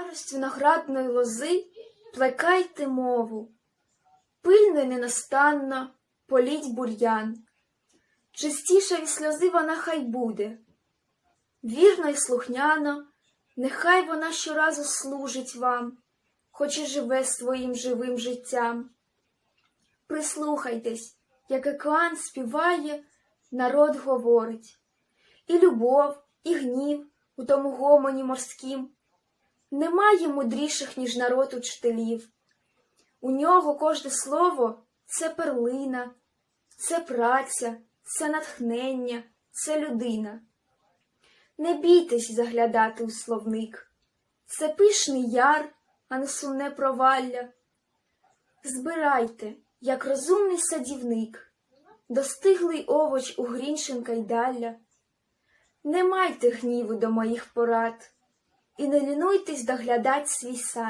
Парость виноградної лози плекайте мову, пильно ненастанно політь бур'ян. Чистіша від сльози вона хай буде, вірно й слухняно, нехай вона щоразу служить вам, хоч і живе своїм живим життям. Прислухайтесь, як екран співає, народ говорить, і любов, і гнів у тому гомоні морськім. Немає мудріших, ніж народ учителів. У нього кожне слово це перлина, це праця, це натхнення, це людина. Не бійтесь заглядати у словник. Це пишний яр, а не сумне провалля. Збирайте, як розумний садівник, достиглий овоч у гріншинка й. Не майте гніву до моїх порад і не лінуйтесь доглядать свій сад.